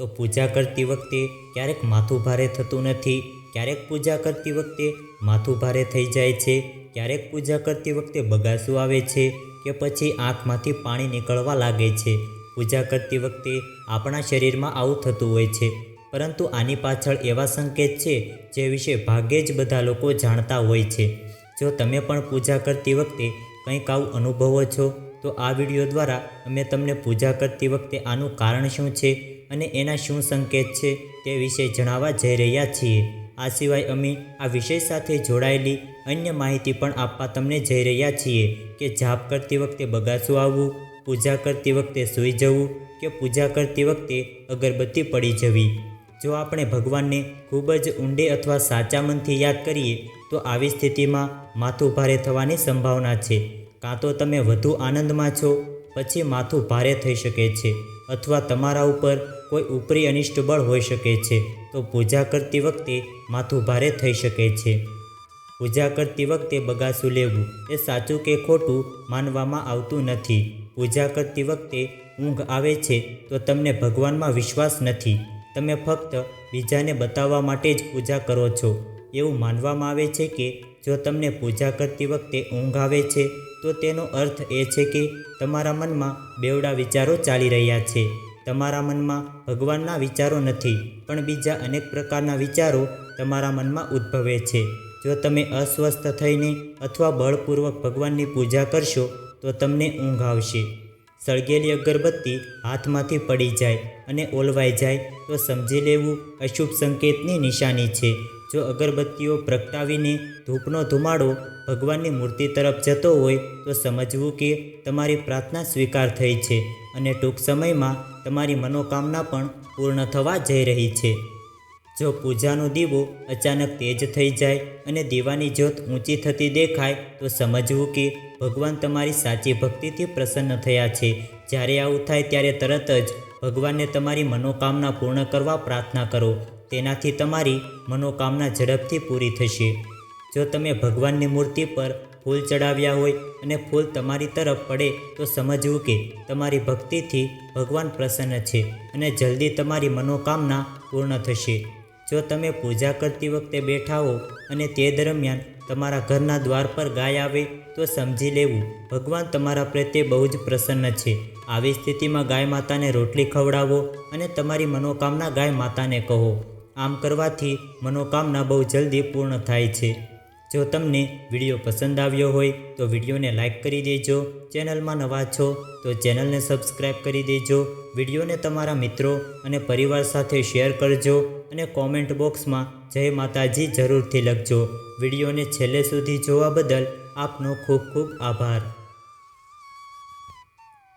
તો પૂજા કરતી વખતે ક્યારેક માથું ભારે થતું નથી, ક્યારેક પૂજા કરતી વખતે માથું ભારે થઈ જાય છે, ક્યારેક પૂજા કરતી વખતે બગાસું આવે છે કે પછી આંખમાંથી પાણી નીકળવા લાગે છે. પૂજા કરતી વખતે આપણા શરીરમાં આવું થતું હોય છે, પરંતુ આની પાછળ એવા સંકેત છે જે વિશે ભાગ્યે જ બધા લોકો જાણતા હોય છે. જો તમે પણ પૂજા કરતી વખતે કંઈક આવું અનુભવો છો, તો આ વીડિયો દ્વારા અમે તમને પૂજા કરતી વખતે આનું કારણ શું છે અને એના શું સંકેત છે તે વિશે જણાવવા જઈ રહ્યા છીએ. આ સિવાય અમે આ વિષય સાથે જોડાયેલી અન્ય માહિતી પણ આપવા તમને જઈ રહ્યા છીએ કે જાપ કરતી વખતે બગાસું આવવું, પૂજા કરતી વખતે સૂઈ જવું કે પૂજા કરતી વખતે અગરબત્તી પડી જવી. જો આપણે ભગવાનને ખૂબ જ ઊંડે અથવા સાચા મનથી યાદ કરીએ, તો આવી સ્થિતિમાં માથું ભારે થવાની સંભાવના છે. કાં તો તમે વધુ આનંદમાં છો, પછી માથું ભારે થઈ શકે છે, અથવા તમારા ઉપર કોઈ ઉપરી અનિષ્ટ બળ હોઈ શકે છે, તો પૂજા કરતી વખતે માથું ભારે થઈ શકે છે. પૂજા કરતી વખતે બગાસું લેવું એ સાચું કે ખોટું માનવામાં આવતું નથી. પૂજા કરતી વખતે ઊંઘ આવે છે, તો તમને ભગવાનમાં વિશ્વાસ નથી. તમે ફક્ત બીજાને બતાવવા માટે જ પૂજા કરો છો. એવું માનવામાં આવે છે કે, જો તમને પૂજા કરતી વખતે ઊંઘ આવે છે, તો તેનો અર્થ એ છે કે તમારા મનમાં બેવડા વિચારો ચાલી રહ્યા છે. તમારા મનમાં ભગવાનના વિચારો નથી, પણ બીજા અનેક પ્રકારના વિચારો તમારા મનમાં ઉદ્ભવે છે. જો તમે અસ્વસ્થ થઈને અથવા બળપૂર્વક ભગવાનની પૂજા કરશો, તો તમને ઊંઘ આવશે. સળગેલી અગરબત્તી હાથમાંથી પડી જાય અને ઓલવાઈ જાય, તો સમજી લેવું અશુભ સંકેતની નિશાની છે. જો અગરબત્તીઓ પ્રગટાવીને ધૂપનો ધુમાડો ભગવાનની મૂર્તિ તરફ જતો હોય, તો સમજવું કે તમારી પ્રાર્થના સ્વીકાર થઈ છે. અને ટૂંક સમયમાં તમારી મનોકામના પણ પૂર્ણ થવા જઈ રહી છે. જો પૂજાનો દીવો અચાનક તેજ થઈ જાય અને દીવાની જ્યોત ઊંચી થતી દેખાય, તો સમજવું કે ભગવાન તમારી સાચી ભક્તિથી પ્રસન્ન થયા છે. જ્યારે આવું થાય ત્યારે તરત જ ભગવાનને તમારી મનોકામના પૂર્ણ કરવા પ્રાર્થના કરો. તેનાથી તમારી મનોકામના ઝડપથી પૂરી થશે. જો તમે ભગવાનની મૂર્તિ પર ફૂલ ચડાવ્યા હોય અને ફૂલ તમારી તરફ પડે, તો સમજવું કે તમારી ભક્તિથી ભગવાન પ્રસન્ન છે અને જલ્દી તમારી મનોકામના પૂર્ણ થશે. જો તમે પૂજા કરતી વખતે બેઠા હો અને તે દરમિયાન તમારા ઘરના દ્વાર પર ગાય આવે, તો સમજી લેવું, ભગવાન તમારા પ્રત્યે બહુ જ પ્રસન્ન છે. આવી સ્થિતિમાં ગાય માતાને રોટલી ખવડાવો અને તમારી મનોકામના ગાય માતાને કહો. આમ કરવાથી મનોકામના બહુ જલ્દી પૂર્ણ થાય છે. જો તમને વીડિયો પસંદ આવ્યો હોય તો વિડીયોને લાઇક કરી દેજો, ચેનલમાં નવા છો તો ચેનલને સબસ્ક્રાઈબ કરી દેજો, વિડીયોને તમારા મિત્રો અને પરિવાર સાથે શેર કરજો અને કોમેન્ટ બોક્સમાં જય માતાજી જરૂરથી લખજો. વિડીયોને છેલ્લે સુધી જોવા બદલ આપનો ખૂબ ખૂબ આભાર.